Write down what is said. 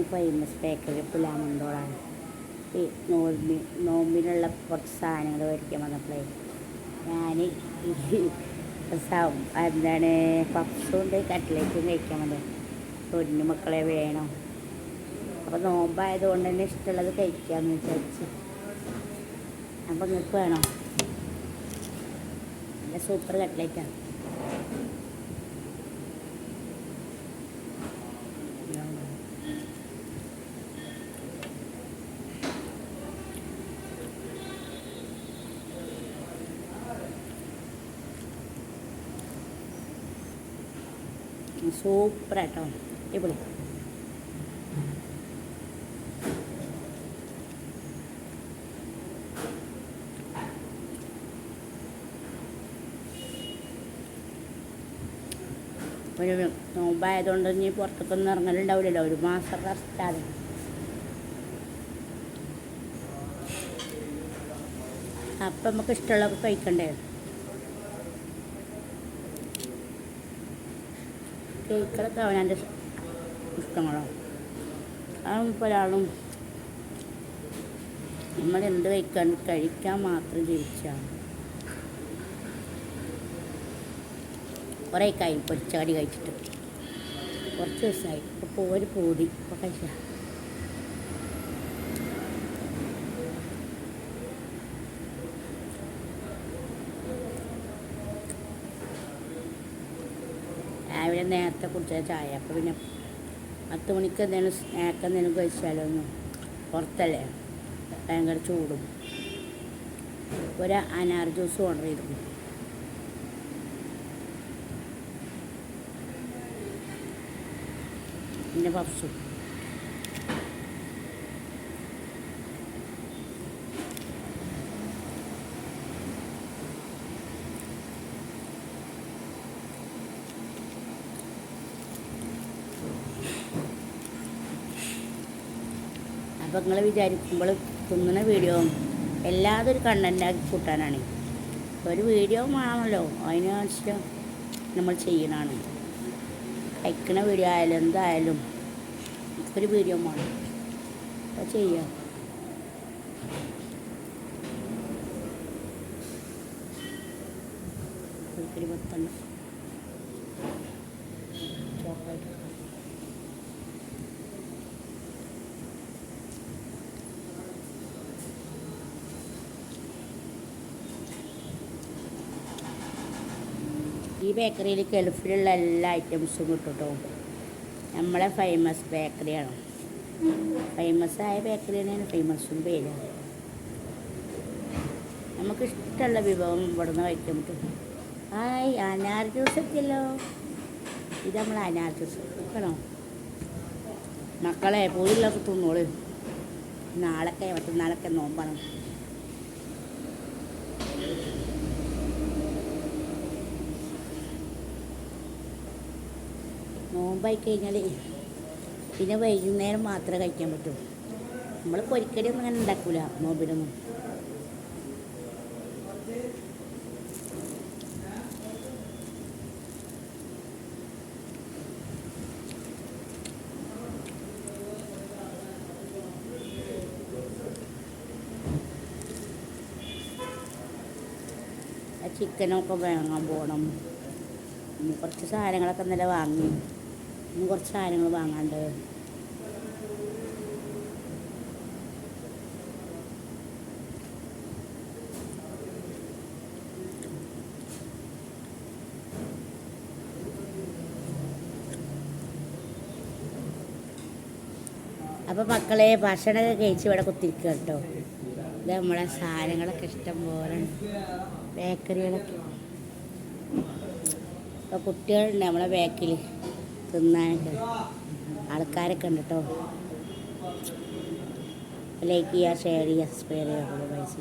ഈ famous bakery പുലാമന്തോളാണ് ഈ നോമ്പി നോമ്പിനുള്ള കുറച്ച് സാധനങ്ങൾ മേടിക്കാൻ വന്നപ്പോഴേ ഞാൻ എന്താണ് പപ്സും ഉണ്ട് കട്ട്ലേറ്റും കഴിക്കാൻ വേണ്ടി പൊന്നു മക്കളെ വേണം. അപ്പോൾ നോമ്പായതുകൊണ്ട് തന്നെ ഇഷ്ടമുള്ളത് കഴിക്കാമെന്ന് വിചാരിച്ച്. അപ്പോൾ നിങ്ങൾക്ക് വേണോ? നല്ല സൂപ്പർ കട്ട്ലേറ്റാണ്. സൂപ്പറാട്ടോ അടിപൊളി. ഒരു നോമ്പായതുകൊണ്ട് ഇനി പുറത്തേക്കൊന്നും ഇറങ്ങലുണ്ടാവില്ലല്ലോ. ഒരു മാസം റസ്റ്റാണ്. അപ്പം നമുക്ക് ഇഷ്ടമുള്ളതൊക്കെ കഴിക്കണ്ടേ? കേക്കുകളൊക്കെ എന്റെ ഇഷ്ടങ്ങളാണ്. അതൊന്നും ഒരാളും നമ്മൾ എന്ത് കഴിക്കാൻ കഴിക്കാൻ മാത്രം ജീവിച്ചാണ്. കുറേ കായി പൊരിച്ചാടി കഴിച്ചിട്ട്. കുറച്ച് ദിവസമായി. ഇപ്പോൾ പോര് പൂതി. ഇപ്പോൾ കഴിച്ച രാവിലെ നേരത്തെ കുടിച്ച ചായ. അപ്പോൾ പിന്നെ പത്ത് മണിക്ക് എന്തെങ്കിലും സ്നാക്ക് എന്തെങ്കിലും കഴിച്ചാലോ ഒന്ന് പുറത്തല്ലേ. ഭയങ്കര ചൂടും. ഒരു അനാർ ജ്യൂസ് ഓർഡർ ചെയ്തു പിന്നെ പപ്സും അപ്പോൾ നിങ്ങൾ വിചാരിക്കുമ്പോൾ തിന്നുന്ന വീഡിയോ എല്ലാതും ഒരു കണ്ടന്റാക്കി കൂട്ടാനാണ്. ഒരു വീഡിയോ വേണമല്ലോ. അതിനനുസരിച്ച് നമ്മൾ ചെയ്യണതാണ്. കഴിക്കണ വീഡിയോ ആയാലും എന്തായാലും ഒരു വീഡിയോ വേണം. അപ്പോൾ ചെയ്യാം. ഒരു പത്തെണ്ണം ചോക്ലേറ്റ് ഈ ബേക്കറിയിൽ ഗൾഫിലുള്ള എല്ലാ ഐറ്റംസും കിട്ടും കേട്ടോ നമ്മളെ ഫേമസ് ബേക്കറിയാണ് ഫേമസ് ആയ ബേക്കറി തന്നെയാണ് ഫേമസും പേര്. നമുക്ക് ഇഷ്ടമുള്ള വിഭവം ഇവിടെ നിന്ന് കഴിക്കാൻ പറ്റും. ഹായ് അനാർ ജ്യൂസ് എത്തിയല്ലോ. ഇത് നമ്മൾ അനാർ ജ്യൂസ് വെക്കണോ മക്കളെ പോയില്ലൊക്കെ തിന്നോളൂ. നാളൊക്കെ മറ്റന്നാളൊക്കെ നോമ്പാണ്. നോമ്പായി കഴിഞ്ഞാൽ പിന്നെ വൈകുന്നേരം മാത്രമേ കഴിക്കാൻ പറ്റൂ. നമ്മൾ പൊരിക്കടിയൊന്നും അങ്ങനെ ഉണ്ടാക്കൂല നോമ്പിനൊന്നും. ചിക്കനൊക്കെ വാങ്ങാൻ പോകണം കുറച്ച് സാധനങ്ങളൊക്കെ ഇന്നലെ വാങ്ങി. കുറച്ച് സാധനങ്ങൾ വാങ്ങാണ്ട്. അപ്പോൾ മക്കളെ ഭക്ഷണമൊക്കെ കഴിച്ച് ഇവിടെ കുത്തിരിക്കുക കേട്ടോ ഇത് നമ്മളെ സാധനങ്ങളൊക്കെ ഇഷ്ടം പോലെ ബേക്കറികളൊക്കെ. അപ്പോൾ കുട്ടികളുണ്ട് നമ്മളെ ബാക്കിൽ തിന്നാനൊക്കെ ആൾക്കാരൊക്കെ ഉണ്ട് കേട്ടോ ലൈക്ക് ചെയ്യുക ഷെയർ ചെയ്യുക സബ്സ്ക്രൈബ് ചെയ്യുക പൈസ